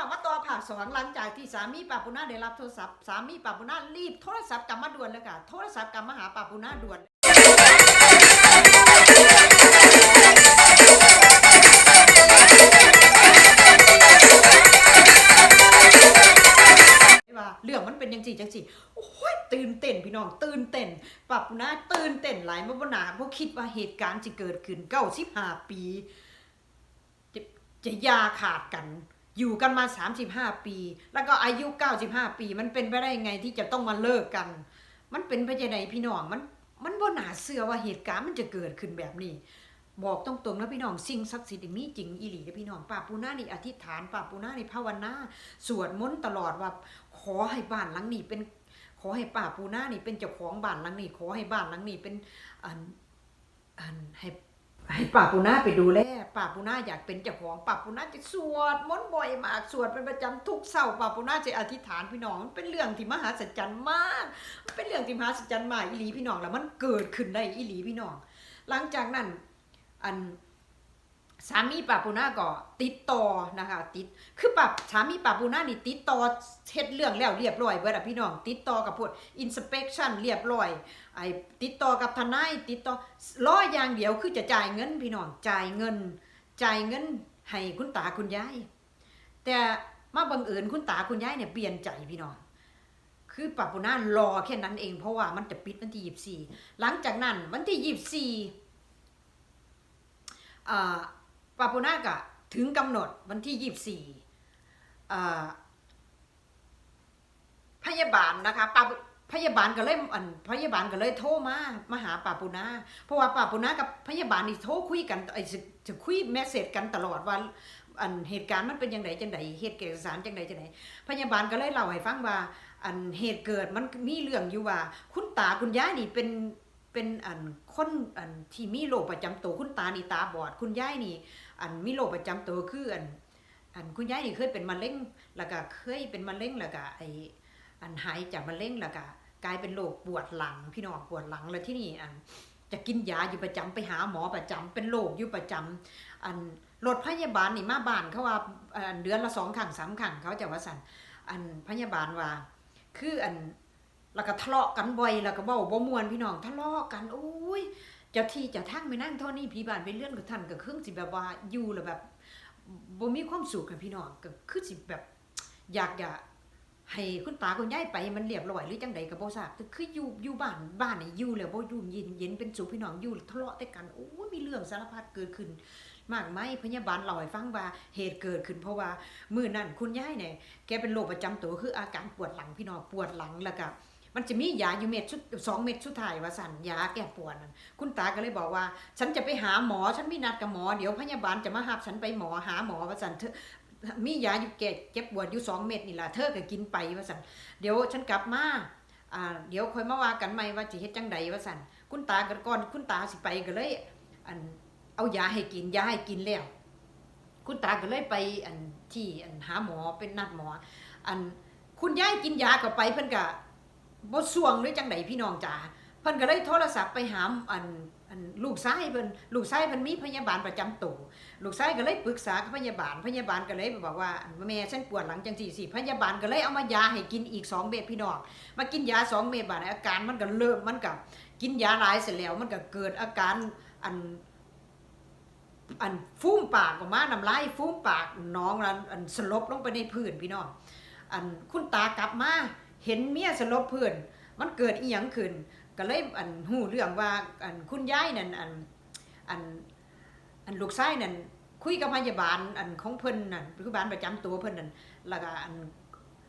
น้องมาต่อผ่าสองหลังจากที่สามีปาปุนาได้รับโทรศัพท์สามีปาปุนารีบโทรศัพท์กลับมาด่วนเลยค่ะโทรศัพท์กลับมาหาปาปุนาด่วนว่าเรื่องมันเป็นยังสี่จังสี่โอ้ยตื่นเต้นพี่น้องตื่นเต้นปรับนะตื่นเต้นหลายมาบนาเพราะคิดว่าเหตุการณ์จะเกิดขึ้นเก้าสิบห้าปี จะจะยาขาดกัน อยู่กันมา 35 ปี แล้วก็อายุ 95 ปี มันเป็นไปได้ยังไงที่จะต้องมาเลิกกัน มันเป็นไปยังไงพี่น้องมันมันบ่น่าเชื่อว่าเหตุการณ์มันจะเกิดขึ้นแบบนี้ บอกตรงๆนะพี่น้องสิ่งศักดิ์สิทธิ์มีจริงอีหลีนะพี่น้องป้าปูนานี่อธิษฐานป้าปูนานี่ภาวนาสวดมนต์ตลอดว่าขอให้บ้านหลังนี้เป็นขอให้ป้าปูนานี่เป็นเจ้าของบ้านหลังนี้ ขอให้บ้านหลังนี้เป็นอันอันให้ ให้ป้าปูนาไปดูแลป้าปูนาอยากเป็นเจ้าของป้าปูนาจะสวดมนต์บ่อยมากสวดเป็นประจำทุกเช้าป้าปูนาจะอธิษฐานพี่น้องมันเป็นเรื่องที่มหาสัจจรรย์มากมันเป็นเรื่องที่มหาสัจจรรย์มากอีหลีพี่น้องแล้วมันเกิดขึ้นได้อีหลีพี่น้อง หลังจากนั้นอัน สามีปาปูนาก็ติดต่อนะคะ ติดคือปรับสามีปาปูนานี่ติดต่อเฮ็ดเรื่องแล้วเรียบร้อยเบิดอะพี่น้อง ติดต่อกับพวก inspection เรียบร้อยไอ้ติดต่อกับทนายติดต่อรออย่างเดียวคือจะจ่ายเงินพี่น้องจ่ายเงิน จ่ายเงินให้คุณตาคุณยายแต่มาบังเอิญคุณตาคุณยายเนี่ยเปลี่ยนใจพี่น้องคือปาปูนารอแค่นั้นเองเพราะว่ามันจะปิดวันที่ยี่สิบสี่หลังจากนั้นวันที่ยี่สี่อ่า ปาปูนาก็ถึงกำหนดวันที่ยี่สี่พยาบาลนะคะปาพยาบาลก็เลยอันพยาบาลก็เลยโทรมามาหาปาปูนาเพราะว่าปาปูนากับพยาบาลนี่โทรคุยกันไอ้จะจะคุยแมสเซจกันตลอดว่าอันเหตุการณ์มันเป็นยังไงจังไดเหตุเกิดสารจังไดจังไดพยาบาลก็เลยเล่าให้ฟังว่า อันเหตุเกิดมันมีเรื่องอยู่ว่า คุณตาคุณยายนี่เป็น เป็นอันคนอันที่มีโรคประจำตัวคุณตานี่ตาบอด คุณยายนี่ อันมีโรคประจำตัวคืออันอันคุณยายนี่เคยเป็นมะเร็งแล้วก็เคยเป็นมะเร็งแล้วก็ไออันหายจากมะเร็งแล้วก็กลายเป็นโรคปวดหลังพี่น้องปวดหลังแล้วที่นี่อันจะกินยาอยู่ประจำไปหาหมอประจำเป็นโรคอยู่ประจำอันรถพยาบาลนี่มาบ้านเขาว่าอันเดือนละสองครั้งสามครั้งเขาจะว่าสันอันพยาบาลว่า คืออัน แล้วก็ทะเลาะกันบ่อยแล้วก็เว้าบ่มวนพี่น้องทะเลาะกันโอ้ยจ้าที่จะทั้งไปนั่งเท่านี้พี่บ้านไปเลื่อนกับท่านก็ครึ่งสิแบบว่าอยู่แล้วแบบบ่มีความสุขกับพี่น้องก็คือสิแบบ อยากจะให้คุณตาคุณยายไปมันเรียบร้อยหรือจังใดก็บ่ทราบคืออยู่อยู่บ้านบ้านนี่อยู่แล้วบ่อยู่เย็นเย็นเป็นสุขพี่น้องอยู่ทะเลาะแต่กันโอ้ยมีเรื่องสารพัดเกิดขึ้น มากมายพยาบาลเล่าให้ฟังว่าเหตุเกิดขึ้นเพราะว่ามื้อนั้นคุณยายเนี่ยแกเป็นโรคประจำตัวคืออาการปวดหลังพี่น้องปวดหลังแล้วก็ มันจะมียาอยู่เม็ดชุดสองเม็ดชุดถ่ายว่าสันยาแก้ปวดนั่นคุณตาก็เลยบอกว่า ฉันจะไปหาหมอฉันมีนัดกับหมอเดี๋ยวพยาบาลจะมาหับฉันไปหมอหาหมอว่าสันเธอมียาอยู่แก้เจ็บปวดอยู่สองเม็ดนี่ล่ะเธอก็กินไปว่าสันเดี๋ยวฉันกลับมาอ่าเดี๋ยวค่อยมาว่ากันใหม่ว่าจะเฮ็ดจังใดว่าสันคุณตาก็ก่อนคุณตาสิไปก็เลยอันเอายาให้กินยาให้กินแล้ว คุณตาก็เลยไปอันที่อันหาหมอเป็นนัดหมอ อันคุณยายกินยาก็ไปเพิ่นก็ บ่สวงหรือจังไดพี่น้องจ๋าเพิ่นก็เลยโทรศัพท์ไปหาอันอันลูกชายเพิ่นลูกชายเพิ่นมีพยาบาลประจำตัวลูกชายก็เลยปรึกษากับพยาบาลพยาบาลก็เลยบอกว่าแม่ฉันปวดหลังจังซี่สิพยาบาลก็เลยเอามายาให้กินอีก2เม็ดพี่น้องมากินยา2เม็ดบาดนี้อาการมันก็เริ่มมันก็กินยาหลายเสร็จแล้วมันก็เกิดอาการอัน อันฟุ้มปากออกมาน้ำลายฟุ้มปากน้องนั้นอันสลบลงไปในพื้นพี่น้องอันคุณตากลับมา เห็นเมียสลบเพื้นมันเกิดอีหยังขึ้น ก็เลยอันหูเรื่องว่าอันคุณยายนั่นอันอันอันลูกชายนั่นคุยกับพยาบาลอันของเพิ่นนั่นพยาบาลประจำตัวเพิ่นนั่นแล้วก็อัน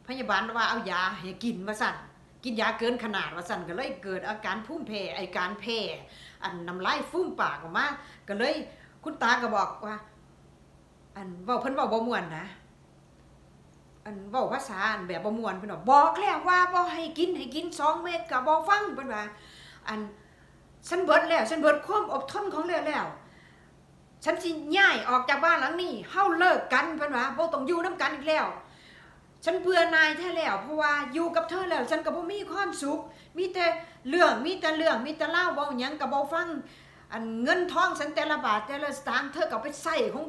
พยาบาลว่าเอายาให้กินมาสั่นกินยาเกินขนาดว่าสั่นก็เลยเกิดอาการพุ่มแพ้ไอการแพ้อันน้ำลายฟุ้มปากออกมาก็เลยคุณตาก็บอกว่า อันเว้าเพิ่นเว้าบ่ม่วนนะ อันเว้าภาษาอันแบบบ่ม่วนเพิ่นบอกบอกแล้วว่าบ่ให้กินให้กินสองเม็ดก็บ่ฟังเพิ่นว่าอันฉันเบิดแล้วฉันเบิดความอดทนของแล้วแล้วฉันสิย้ายออกจากบ้านหลังนี้เฮาเลิกกันเพิ่นว่าบ่ต้องอยู่นํกันอีกแล้ว ฉันเบื่อนายแท้แล้ว เพราะว่าอยู่กับเธอแล้ว ฉันก็บ่มีความสุข มีแต่เรื่องมีแต่เรื่องมีแต่เล่าเว้าหยังก็บ่ฟัง อันเงินทองฉันแต่ละบาทแต่ละสตางค์เธอก็ไปใส่ของ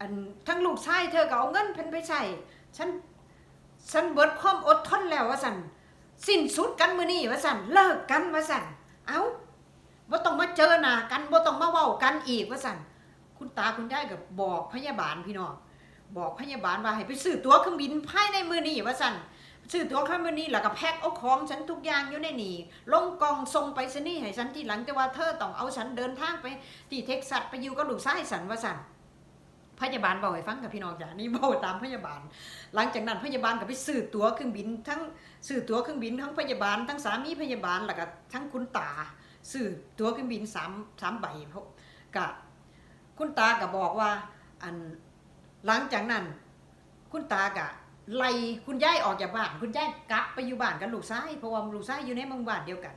อันทั้งลูกชายเธอก็เอาเงินเพิ่นไปใส่ ฉันฉันเบิดความอดทนแล้วว่าสันสิ้นสุดกันมื้อนี้ว่าสันเลิกกันว่าสันเอ้าบ่ต้องมาเจอหน้ากันบ่ต้องมาเว้ากันอีกว่าสันคุณตาคุณยายก็บอกพยาบาลพี่น้องบอกพยาบาลว่าให้ไปซื้อตั๋วเครื่องบินภายในมื้อนี้ว่าสันซื้อตั๋วเครื่องบินนี้แล้วก็แพ็คเอาของฉันทุกอย่างอยู่ในนี่ลงกล่องส่งไปซะนี่ให้ฉันที่หลังแต่ว่าเธอต้องเอาฉันเดินทางไปที่เท็กซัสไปอยู่กับลูกชายฉันว่าสัน พยาบาลบอกให้ฟังกับพี่น้องจ้ะนี่บอกตามพยาบาล หลังจากนั้นพยาบาลก็ไปซื้อตั๋วเครื่องบิน ทั้งซื้อตั๋วเครื่องบินทั้งพยาบาลทั้งสามีพยาบาลแล้วก็ทั้งคุณตาซื้อตั๋วเครื่องบินสามสามใบเพราะก็คุณตาก็บอกว่าอันหลังจากนั้น คุณตาก็ไล่คุณยายออกจากบ้าน คุณยายกลับไปอยู่บ้านกับลูกชายเพราะว่าลูกชายอยู่ในหมู่บ้านเดียวกัน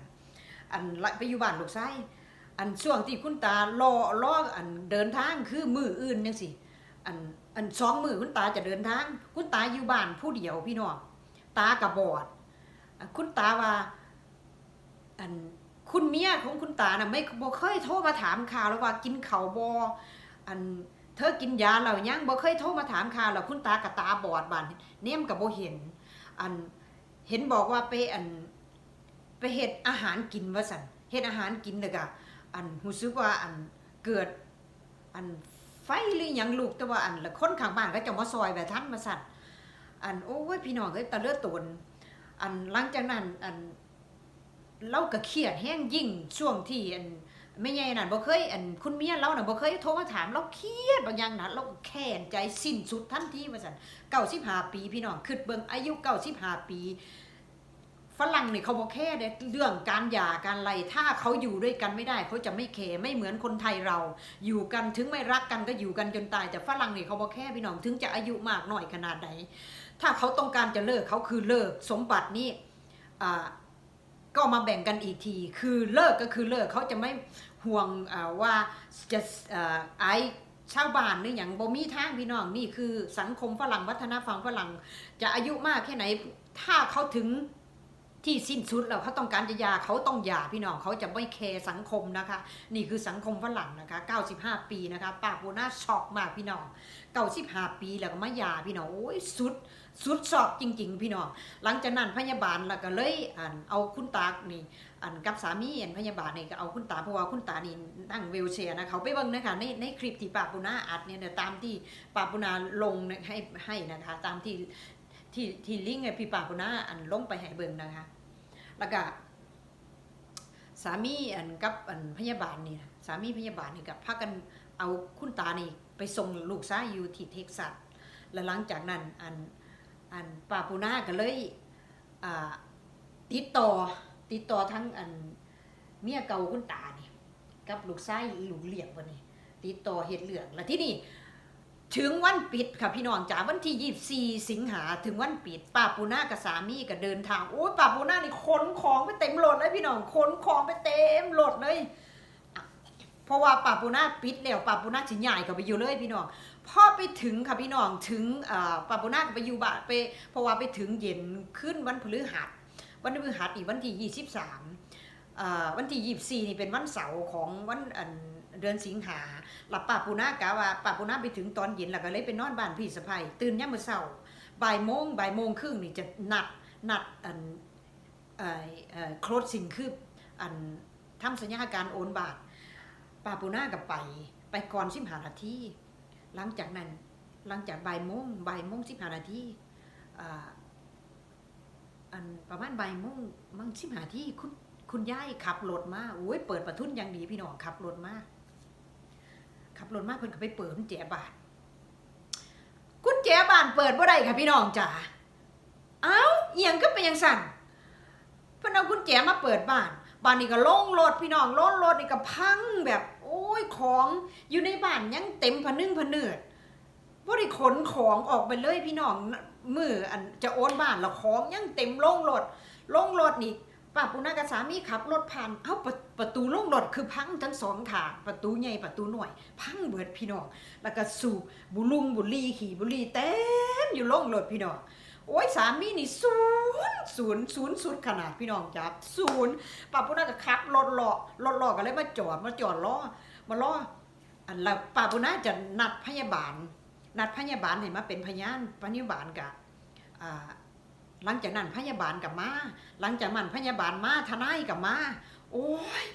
อันไปอยู่บ้านลูกชายอันช่วงที่คุณตารอรออันเดินทางคือมืออื่นจังสิ อันอันสองมือคุณตาจะเดินทาง คุณตาอยู่บ้านผู้เดียวพี่น้องตากับบอด คุณตาว่า อันคุณเมียของคุณตาน่ะไม่บ่เคยโทรมาถามข่าวแล้วว่ากินข้าวบ่อันเธอกินยาแล้วยังบ่เคยโทรมาถามข่าวแล้วคุณตากับตาบอดบานเน่มกับบ่เห็น อันเห็นบอกว่าไปอันไปเฮ็ดอาหารกินว่าซั่นเฮ็ดอาหารกินแล้วก็อันรู้สึกว่าอันเกิดอัน ไฟหรือหยังลูกแต่ว่าอันละคนข้างบ้านก็จะมาซอยแบบท่านมาสั่นอันโอ้ยพี่น้องเอ้ยตะเลือดตนอันหลังจากนั้นอันเราก็เครียดแห้งยิ่งช่วงที่อันไม่ใหญ่นั่นบ่เคยอันคุณเมียเราน่ะบ่เคยโทรมาถามเราเครียดบางอย่างนะเราแค้นใจสิ้นสุดทันทีว่าซั่น95ปีพี่น้องคิดเบิ่งอายุ95ปี ฝรั่งเนี่ยเขาบอกแค่เด้เรื่องการหย่าการอะไรถ้าเขาอยู่ด้วยกันไม่ได้เขาจะไม่แคไม่เหมือนคนไทยเรา อยู่กันถึงไม่รักกันก็อยู่กันจนตาย แต่ฝรั่งเนี่ยเขาบอกแค่พี่น้องถึงจะอายุมากหน่อยขนาดไหนถ้าเขาต้องการจะเลิกเขาคือเลิกสมบัตินี่อ่าก็มาแบ่งกันอีกที คือเลิกก็คือเลิกเขาจะไม่ห่วงอ่าว่าจะอ่าไอชาวบ้านหรืออย่างบ่มีทางพี่น้องนี่คือสังคมฝรั่งวัฒนธรรมฝรั่งจะอายุมากแค่ไหน ถ้าเขาถึง ที่สิ้นสุดแล้วเขาต้องการจะยาเขาต้องหย่าพี่น้องเขาจะไม่แคร์สังคมนะคะ นี่คือสังคมฝรั่งนะคะ 95 ปีนะคะป้าปูน่าช็อกมากพี่น้อง95ปีแล้วก็มาหย่าพี่น้องโอ้ยสุดสุดช็อกจริง ๆ พี่น้องหลังจากนั้นพยาบาลแล้วก็เลยอันเอาคุณตานี่อันกับสามีอันพยาบาลนี่ก็เอาคุณตาเพราะว่าคุณตานี่นั่งวีลแชร์นะเขาไปเบิ่งนะคะในในคลิปที่ป้าปูนาอัดเนี่ยตามที่ป้าปูนาลงให้ให้นะคะ ตามที่ ที่ที่ลิงก์ไอพี่ป้าปูน่าอันลงไปให้เบิ่งนะคะ แล้วก็สามีอันกับอันพยาบาลนี่นะสามีพยาบาลนี่กับพากันเอาคุณตานี่ไปส่งลูกชายอยู่ที่เท็กซัสแล้วหลังจากนั้นอันอันป้าปูนาก็เลยอ่าติดต่อติดต่อทั้งอันเมียเก่าคุณตานี่กับลูกชายลูกเหลี้ยงวันนี้ติดต่อเฮ็ดเรื่องแล้วที่นี่ ถึงวันปิดค่ะพี่น้องจ๋าวันที่ 24 สิงหาถึงวันปิดป้าปูนากับสามีก็เดินทางโอ้ยป้าปูนานี่ขนของไปเต็มรถเลยพี่น้องขนของไปเต็มรถเลย เพราะว่าป้าปูนาปิดแล้วป้าปูนาสิใหญ่ก็ไปอยู่เลยพี่น้องพอไปถึงค่ะพี่น้องถึงอ่าป้าปูนาก็ไปอยู่บ้านไปเพราะว่าไปถึงเย็นขึ้นวันพฤหัสวันพฤหัสอีกวันที่ 23อ่าวันที่ 24 นี่เป็นวันเสาร์ของวันอัน เดือนสิงหาหลับป้าปูนากะว่าป้าปูนาไปถึงตอนเย็นแล้วก็เลยไปนอนบ้านพี่สะใภ้ตื่นยามมื้อเช้าบ่ายโมงบ่ายโมงครึ่งนี่จะนัดนัดอันเอ่อเอ่อโครดสิงคืออันทำสัญญาการโอนบาทป้าปูนาก็ไป ไปก่อน15นาทีหลังจากนั้นหลังจากบ่ายโมงบ่ายโมง15นาทีอ่าอันประมาณบ่ายโมงมั่ง15นาทีคุณคุณยายขับรถมาโอ้ยเปิดประทุนอย่างดีพี่น้องขับรถมา ขับรถมาเพิ่นก็ไปเปิดกุญแจบ้านกุญแจบ้านเปิดบ่ได้ค่ะพี่น้องจ๋าเอ้าเอียงก็เป็นยังสั่นเพิ่นเอากุญแจมาเปิดบ้านบ้านนี่ก็โล่งรถพี่น้องโล่งรถนี่ก็พังแบบโอ้ยของอยู่ในบ้านยังเต็มพะนึงพะเนิดบ่ได้ขนของออกไปเลยพี่น้องมืออันจะโอนบ้านแล้วของยังเต็มโล่งรถโล่งรถนี่ ป้าปุณากับสามีขับรถผ่านเอ้าประประตูล่งรถคือพังทั้งสองทางประตูใหญ่ประตูหน่อย พังเบิดพี่น้องแล้วก็สูบบุลุงบุรีขี่บุรีเต็มอยู่ล่งรถพี่น้องโอ้ยสามีนี่ศูนย์ศูนย์ศูนย์สุดขนาดพี่น้องจับศูนย์ป้าปุณาก็ขับรถเลาะรถเลาะก็เลยมาจอดมาจอดล้อมาล้ออันละป้าปุณาจะนัดพยาบาล นัดพยาบาลให้มาเป็นพยานพยาบาลกะอ่า หลังจากนั้นพยาบาลกับมา หลังจากนั้นพยาบาลมาทนายกับมา โอ้ย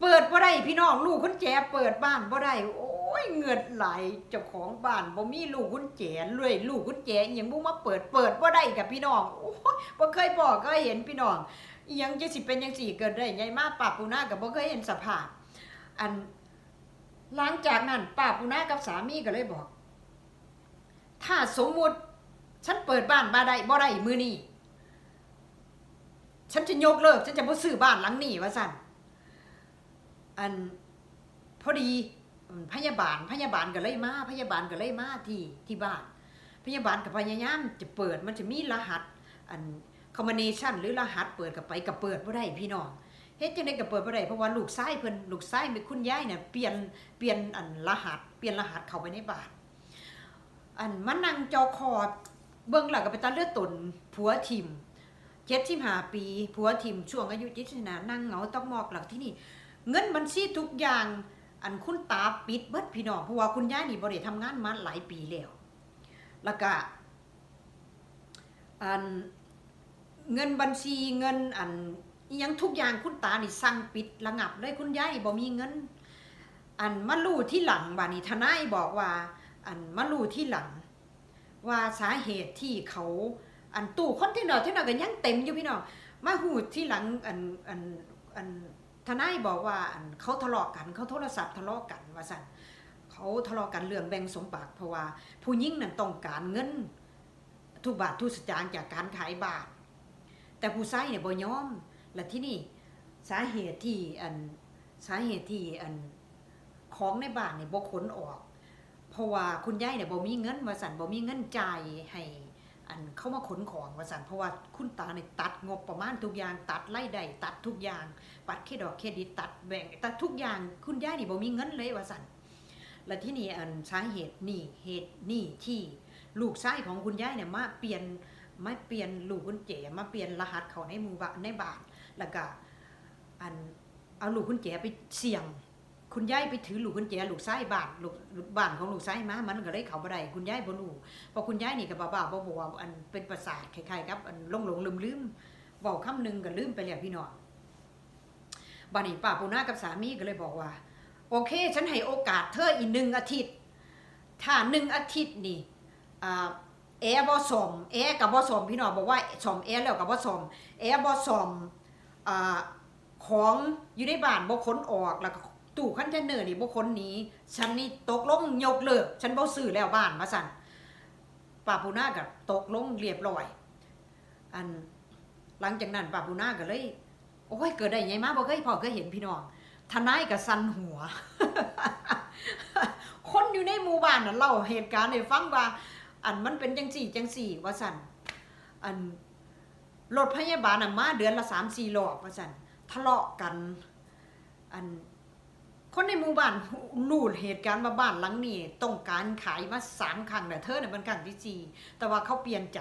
เปิดบ่ได้พี่น้องลูกคุณแจเปิดบ้านบ่ได้ โอ้ยเงินไหลเจ้าของบ้านบ่มีลูกคุณแจเลยลูกคุณแจอิหยังบ่มาเปิดเปิดบ่ได้กับพี่น้อง โอ้ยบ่เคยบอกก็เห็นพี่น้องยังจะสิเป็นจังสี่เกิดได้ใหญ่มากป้าปูนาก็บ่เคยเห็นสภาพ อัน หลังจากนั้นป้าปูนากับสามีก็เลยบอก ถ้าสมมุติ ฉันเปิดบ้านมาได้บ่ได้มือนี้ฉันจะยกเลิก ฉันจะบ่ซื้อบ้านหลังนี้ว่าซั่นอันพอดีพยาบาลพยาบาลก็เลยมาพยาบาลก็เลยมาที่ที่บ้าน พยาบาลกับพยายามจะเปิดมันจะมีรหัส อันคอมบิเนชันหรือรหัสเปิดกับไปกับเปิดบ่ได้พี่น้องเฮ็ดจังได๋ก็เปิดบ่ได้เพราะว่าลูกชายเพิ่นลูกชายมีคุณยายเนี่ยเปลี่ยนเปลี่ยนอันรหัส เปลี่ยนรหัสเข้าไปในบ้านอันมานั่งจอคอ เบิ่งแล้วก็ไปตาเลือดตนผัวทิม75ปีผัวทิมช่วงอายุ70นะนั่งเหงาต้องมอกหลังที่นี่ เงินบัญชีทุกอย่าง อันคุณตาปิดเบิดพี่น้องเพราะว่าคุณย่ายนี่บ่ได้ทำงานมาหลายปีแล้วแล้วก็อันเงินบัญชีเงินอันยังทุกอย่างคุณตานี่สั่งปิดระงับเลยคุณยายนี่บ่มีเงิน อันมารู้ที่หลังบานี้ทนายบอกว่า อันมารู้ที่หลัง ว่าสาเหตุที่เขาอันตู้คอนเทนเนอร์เทนเนอร์ก็ยังเต็มอยู่พี่น้องมาหูที่หลังอันอันอันทนายบอกว่าอันเขาทะเลาะกันเขาโทรศัพท์ทะเลาะกันว่าสั่นเขาทะเลาะกันเรื่องแบ่งสมบัติเพราะว่าผู้หญิงนั่นต้องการเงินทุกบาททุกสตางค์จากการขายบาท แต่ผู้ชายเนี่ยบ่ยอม และที่นี่สาเหตุที่อันสาเหตุที่อันของในบ้านเนี่ยบ่ขนออก เพราะว่าคุณยายเนี่ยบ่มีเงินว่าสั่นบ่มีเงินจ่ายให้อันเข้ามาขนของว่าสั่นเพราะว่าคุณตาเนี่ยตัดงบประมาณทุกอย่างตัดไล่ได้ตัดทุกอย่างบัตรเครดอกเครดิตตัดแบ่งตัดทุกอย่างคุณยายนี่บ่มีเงินเลยว่าสั่นและที่นี่อันสาเหตุนี่เหตุนี่ที่ลูกชายของคุณยายเนี่ยมาเปลี่ยนมาเปลี่ยนลูกกุญแจมาเปลี่ยนรหัสเขาในมู่บ้านในบ้านแล้วก็อันเอาลูกกุญแจไปเสี่ยง คุณยายไปถือหลูกกุญแจลูกชายบ้านลูกลูกบ้านของลูกชายมามันก็เลยเขาบ่ได้คุณยายบ่รู้พราะคุณยายนี่ก็บ้าๆบ่บ่ว่าอันเป็นประสาทคล้ายๆกับอันหลงๆลืมๆเว้าคำหนึงก็ลืมไปแล้วพี่น้องบานี้ป้าปูนากับสามีก็เลยบอกว่า โอเค ฉันให้โอกาสเธออีกหนึ่งอาทิตย์ ถ้าหนึ่งอาทิตย์นี่แอร์บอสมแอร์กับบอสมพี่น้องบอกว่าสมแอร์แล้วกับบอสมแอร์บอสมของอยู่ในบ้านบ่ขนออกแล้วก็ ตู้คอนเทนเนอร์นี่บ่ขนหนีฉันนี่ตกลงยกเลิก ฉันบ่ซื้อแล้วบ้านมาสั่นป้าปูนาก็ตกลงเรียบร้อย อันหลังจากนั้นป้าปูนาก็เลย โอ้ยเกิดได้ไงมาบ่เคยพ่อเคยเห็นพี่น้องทนายกับสันหัว คนอยู่ในหมู่บ้านน่ะเล่าเหตุการณ์ให้ฟังว่า อันมันเป็นจังสี่จังสี่ว่าสันอันรถพยาบาลน่ะมาเดือนละสามสี่รอบว่าสันทะเลาะกัน อัน คนในหมู่บ้านรู้เหตุการณ์ว่าบ้านหลังนี้ต้องการขายมาสามครั้งแต่เธอเนี่ยเป็นครั้งที่สี่แต่ว่าเขาเปลี่ยนใจ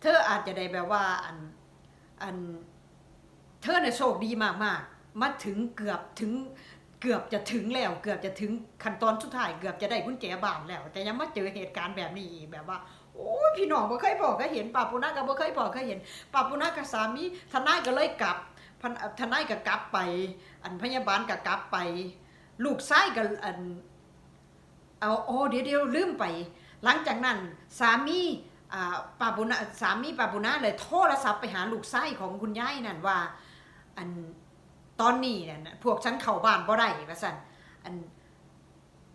เธออาจจะได้แบบว่าอันอันเธอเนี่ยโชคดีมากมากๆมาถึงเกือบถึงเกือบจะถึงแล้ว เกือบจะถึงขั้นตอนสุดท้ายเกือบจะได้กุญแจบ้านแล้ว แต่ยังมาเจอเหตุการณ์แบบนี้อีกแบบว่าโอ้ยพี่น้องบ่เคยบอกเคยเห็นป้าปุณะก็บ่เคยบอกเคยเห็นป้าปุณะกับสามีทนายก็เลยกลับทนายก็กลับไป อันพยาบาลก็กลับไป ลูกชายก็อันเอาโอ้เดี๋ยวเดี๋ยวลืมไป หลังจากนั้นสามีอ่าปาปุณะสามีปาปุณะเลยโทรศัพท์ไปหาลูกชายของคุณยายนั่นว่าอันตอนนี้เนี่ยนพวกฉันเข้าบ้านบ่ได้ว่าซั่นอัน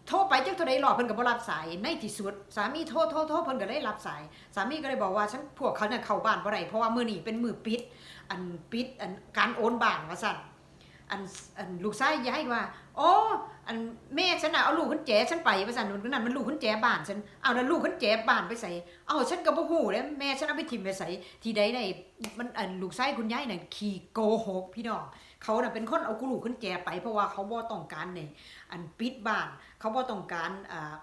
โทรไปจักเท่าใดรอบเพิ่นก็บ่รับสายในที่สุด สามีโทรโทรโทรเพิ่นก็เลยรับสาย สามีก็เลยบอกว่าฉันพวกเขาเนี่ยเข้าบ้านบ่ได้เพราะว่ามื้อนี้เป็นมื้อปิด อันปิดอันการโอนบ้านว่าซั่น อันอันลูกชายย้ายว่า โอ๋ออันแม่ฉันน่ะเอาลูกกุญแจฉันไปว่าซั่นนั่นมันลูกกุญแจบ้านฉันเอาแล้วลูกกุญแจบ้านไปใส่เอาฉันก็บ่ฮู้เด้แม่ฉันเอาไปทิ่มไปใส่ที่ใดได้มันอันลูกชายคุณยายน่ะขี้โกหกพี่น้องเขาน่ะเป็นคนเอากุหลูขึ้นแจไป เพราะว่าเขาบ่ต้องการในอันปิดบ้าน เขาบ่ต้องการอ่า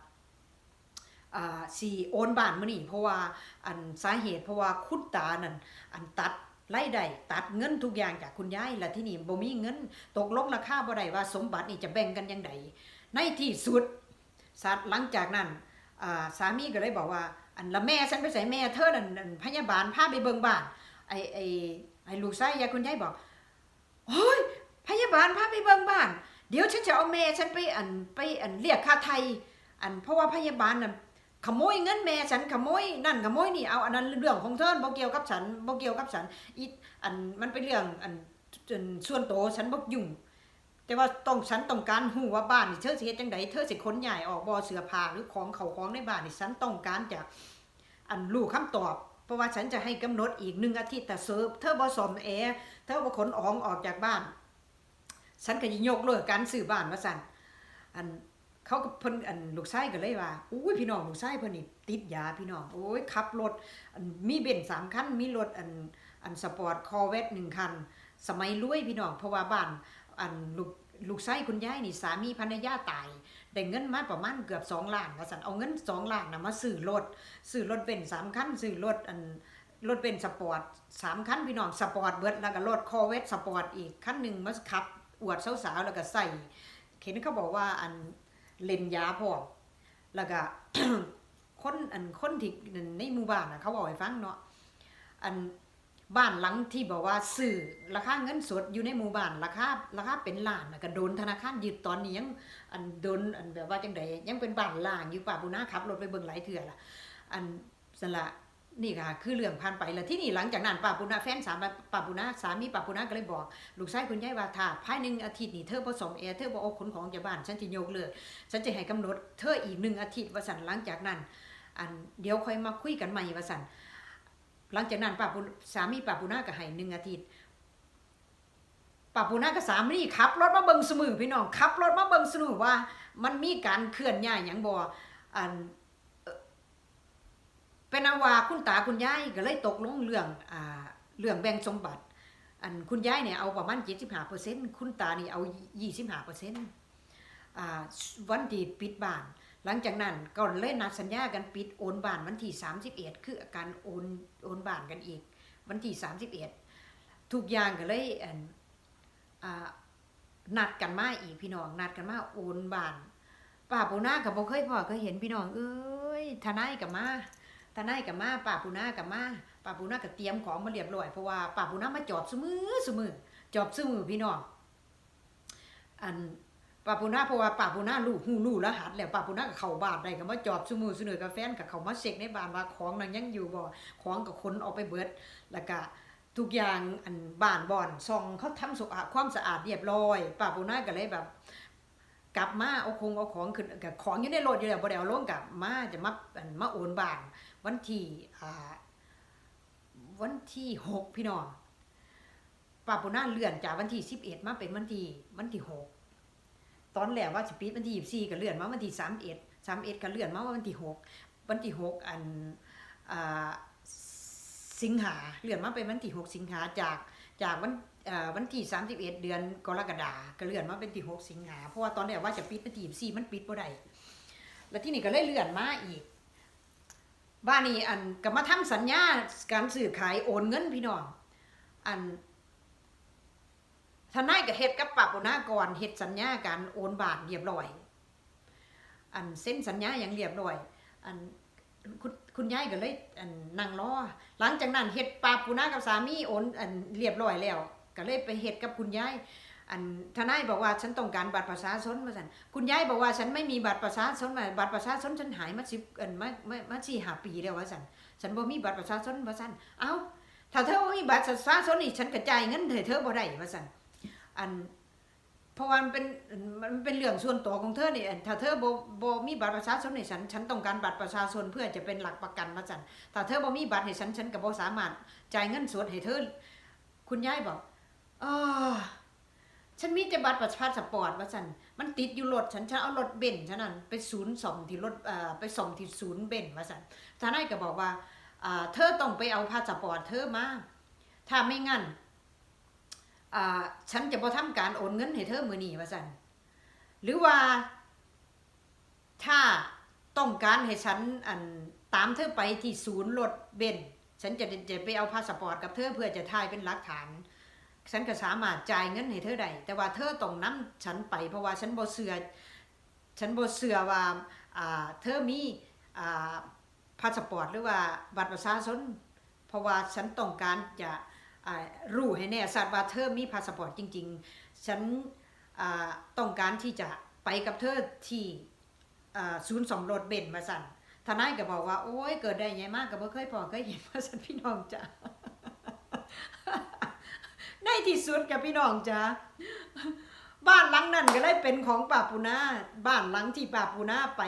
อ่าสีโอนบ้านมื้อนี้เพราะว่าอันสาเหตุเพราะว่าคุณตานั่นอันตัด รายได้ตัดเงินทุกอย่างจากคุณยายและที่นี่บ่มีเงิน ตกลงราคาบ่ได้ว่าสมบัตินี่จะแบ่งกันยังไงในที่สุดสัตว์หลังจากนั้นาสามีก็เลยบอกว่า อันละแม่ฉันไปใส่แม่เธอนั่นอันพยาบาลพาไปเบิงบ้านไอไอไอลูกชายยายคุณยายบอกโอ้ยพยาบาลพาไปเบิงบ้าน เดี๋ยวฉันจะเอาแม่ฉันไปอันไปอันเรียกค่าไทย อันเพราะว่าพยาบาลน่ะ ขโมยเงินแม่ฉันขโมยนั่นขโมยนี่เอาอันนั้นเรื่องของเธอบ่เกี่ยวกับฉันบ่เกี่ยวกับฉันอีอันมันเป็นเรื่องอันอันส่วนตัวฉันบ่ยุ่งแต่ว่าต้องฉันต้องการหูว่าบ้านนี่เธอสิเฮ็ดจังไดเธอสิขนย้ายออกบ่เสื้อผ้าหรือของเขาของในบ้านนี่ฉันต้องการจะอันรู้คำตอบ เพราะว่าฉันจะให้กำหนดอีกหนึ่งอาทิตย์แต่เซิร์ฟเธอบ่ซ่อมแอร์เธอบ่ขนของออกจากบ้าน ฉันก็สิยกเลิกการซื้อบ้านว่าซั่นอัน เขาก็เพิ่นอันลูกชายก็เลยว่าอุ้ยพี่น้องลูกชายเพิ่นนี่ติดยาพี่น้องโอ้ยขับรถมีเบนซ์สามคันมีรถอันอันสปอร์ตคอเวตหนึ่งคัน สมัยรวยพี่น้องเพราะว่าบ้านอันลูกลูกชายคุณยายนี่สามีภรรยาตายได้เงินมาประมาณเกือบ2ล้านว่าซั่นเอาเงิน2ล้านนะมาซื้อรถซื้อรถเบนซ์สามคันซื้อรถอันรถเบนสปอร์ตสามคันพี่น้องสปอร์ตเบิดแล้วก็รถคอเวตสปอร์ตอีกคันหนึ่งมาขับอวดสาวๆแล้วก็ใส่เห็นเขาบอกว่าอัน เล่นยาพร้อมแล้วก็คนอันคนที่ในหมู่บ้านนะเขาบอกให้ฟังเนาะอันบ้านหลังที่บอกว่าสื่อราคาเงินสดอยู่ในหมู่บ้านราคาราคาเป็นล้านน่ะก็โดนธนาคารยึดตอนนี้ยังอันโดนอันแบบว่าจังไดยังเป็นบ้านล้างอยู่ป่าบุนาขับรถไปเบิ่งหลายเถื่อละอันสนละ นี่ค่ะคือเรื่องผ่านไปแล้วที่นี่หลังจากนั้นป้าปุณะแฟนสามป้าปุณะสามีป้าปุณะก็เลยบอกลูกชายคุณยายว่าถ้าภายในหนึ่งอาทิตย์นี่เธอผสมแอร์เธอบ่เอาขนของจากบ้านฉันจะยกเลิกฉันจะให้กำหนดเธออีกหนึ่งอาทิตย์ว่าสันหลังจากนั้นอันเดี๋ยวค่อยมาคุยกันใหม่ว่าสันหลังจากนั้นป้าปุสามีป้าปุณะก็ให้หนึ่งอาทิตย์ป้าปุณะกับสามีขับรถมาเบิงสมือพี่น้องขับรถมาเบิงสมือว่า มันมีการเคลื่อนย้ายหยังบ่อัน เป็นอาว่าคุณตาคุณยายก็เลยตกลงเรื่องอ่าเรื่องแบ่งสมบัติ อันคุณยายเนี่ยเอาประมาณ75%คุณตานี่เอา 25%อ่าวันที่ปิดบ้าน หลังจากนั้นก็เลยนัดสัญญากันปิดโอนบ้านวันที่ 31 คือการโอนโอนบ้านกันอีก วันที่ 31 ทุกอย่างก็เลยอันอ่านัดกันมาอีกพี่น้องนัดกันมาโอนบ้านป้าปูนาก็บ่เคยพอเคยเห็นพี่น้องเอ้ยทนายก็มา ทนายกับมาป้าปูนากับมาป้าปูนาก็เตรียมของมาเรียบร้อยเพราะว่าป้าปูนามาจอบซุมือซุมือจอบซุมือพี่น้องอันป้าปูนาเพราะว่าป้าปูนาลูกหูลูกรหัสแล้วป้าปูนาก็เข้าบานได้ก็มาจอบซุมือซุเนอกับแฟนก็เขามาเช็คในบ้านว่าของนั้นยังอยู่บ่ของก็ขนออกไปเบิดแล้วก็ทุกอย่างอันบ้านบ่อนซองเขาทำสะอาดความสะอาดเรียบร้อยป้าปูนาก็เลยแบบกลับมาเอาคงเอาของขึ้นกับของอยู่ในรถอยู่แล้วบ่ได้เอาลงกลับมาจะมาอันมาโอนบ้าน วันที่วันที่หกพี่น้องปาปุนาเลื่อนจากวันที่สิบเอ็ดมาเป็นวันที่วันที่หกตอนแรกว่าสิปิดวันที่ยี่สี่ก็เลื่อนมาวันที่สามเอ็ดสามเอ็ดก็เลื่อนมาวันที่หกวันที่หกอันสิงหาเลื่อนมาเป็นวันที่หกสิงหาจากจากวันวันที่สามสิบเอ็ดเดือนกรกฎาก็เลื่อนมาเป็นที่หกสิงหาเพราะว่าตอนแรกว่าจะปิดวันที่ยี่สี่มันปิดบ่ได้แล้วที่นี่ก็เลยเลื่อนมาอีก บ้านนี้อันก็มาทำสัญญาการซื้อขายโอนเงินพี่น้องอันทนายก็เฮ็ดกับปรับหน้าก่อนเฮ็ดสัญญาการโอนบาทเรียบร้อย อันเซ็นสัญญาอย่างเรียบร้อย อันคุณคุณยายก็เลยอันนั่งรอหลังจากนั้นเฮ็ดปาปูนากับสามีโอนอันเรียบร้อยแล้ว ก็เลยไปเฮ็ดกับคุณยาย อันทนายบอกว่าฉันต้องการบัตรประชาชนว่าซั่นคุณยายบอกว่าฉันไม่มีบัตรประชาชนว่าบัตรประชาชนฉันหายมาสิบอันมามามาสี่หาปีแล้วว่าซั่นฉันบ่มีบัตรประชาชนว่าซั่นเอ้าถ้าเธอบ่มีบัตรประชาชนนี่ฉันกระจายเงินให้เธอบ่ได้ว่าซั่นอันเพราะว่ามันเป็นมันเป็นเรื่องส่วนตัวของเธอนี่อันถ้าเธอบ่บ่มีบัตรประชาชนนี่ฉัน ฉันต้องการบัตรประชาชนเพื่อจะเป็นหลักประกันว่าซั่นถ้าเธอบ่มีบัตรให้ฉันฉันก็บ่สามารถจ่ายเงินสดให้เธอ คุณยายบอกอ้อ ฉันมีแต่บัตรประชาสปอร์ตว่าฉันมันติดอยู่รถฉันฉันเอารถเบนซ์ฉันนั่นไปศูนย์สอมที่รถเอ่อไปส่อมที่ศูนย์เบนซ์ว่าฉันทนายก็บอกว่าอ่าเธอต้องไปเอาพาสปอร์ตเธอมาถ้าไม่งั้นอ่าฉันจะบ่ทำการโอนเงินให้เธอมือนี้ว่าฉันหรือว่า ถ้าต้องการให้ฉันอันตามเธอไปที่ศูนย์รถเบนซ์ฉันจะจะไปเอาพาสปอร์ตกับเธอเพื่อจะถ่ายเป็นหลักฐาน ฉันก็สามารถจ่ายเงินให้เธอได้แต่ว่าเธอต้องนํฉันไป เพราะว่าฉันบ่เชื่อฉันบ่เชื่อว่าอ่าเธอมีอ่าพาสปอร์ตหรือว่าบัตรประชาชนเพราะว่าฉันต้องการจะอ่ารู้ให้แน่สัตว์ว่าเธอมีพาสปอร์ตจริง ๆ ฉันอ่าต้องการที่จะไปกับเธอที่อ่าศูนย์สมรสเบนมาสั่นทนายก็บอกว่า โอ้ยเกิดได้ไงมากก็บ่เคยพอเคยเห็นมาสั่นพี่น้องจ้ะ ที่สุดกับพี่น้องจ้ะบ้านหลังนั้นก็เลยเป็นของป่าปูนาบ้านหลังที่ป่าปูนาไป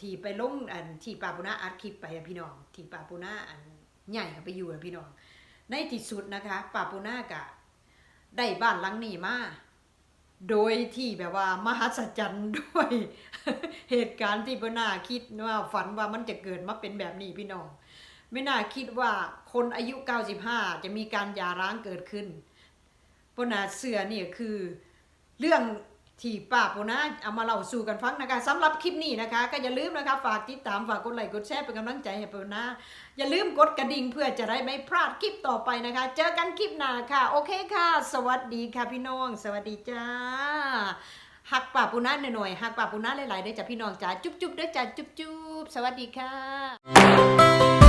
ที่ไปลงอันที่ป่าปูนาอัดคลิปไปพี่น้อง ที่ป่าปูนาอันใหญ่ไปอยู่พี่น้อง ในที่สุดนะคะป่าปูนากะได้บ้านหลังนี้มาโดยที่แบบว่ามหัศจรรย์ด้วย เหตุการณ์ที่บ่น่าคิดว่าฝันว่ามันจะเกิดมาเป็นแบบนี้พี่น้อง ไม่น่าคิดว่าคนอายุ 95 จะมีการหย่าร้างเกิดขึ้นปนาเสือนี่คือเรื่องที่ป้าปนาเอามาเล่าสู่กันฟังนะคะสำหรับคลิปนี้นะคะ ก็อย่าลืมนะคะฝากติดตามฝากกดไลค์กดแชร์เป็นกำลังใจให้ปนาอย่าลืมกดกระดิ่งเพื่อจะได้ไม่พลาดคลิปต่อไปนะคะ เจอกันคลิปหน้าค่ะ โอเคค่ะ สวัสดีค่ะพี่น้อง สวัสดีจ้าหักป่าปูนาหน่อยๆหักป่าปูนาหลายๆเด้จ้ะพี่น้องจ้าจุ๊บๆเด้จ้าจุ๊บๆสวัสดีค่ะ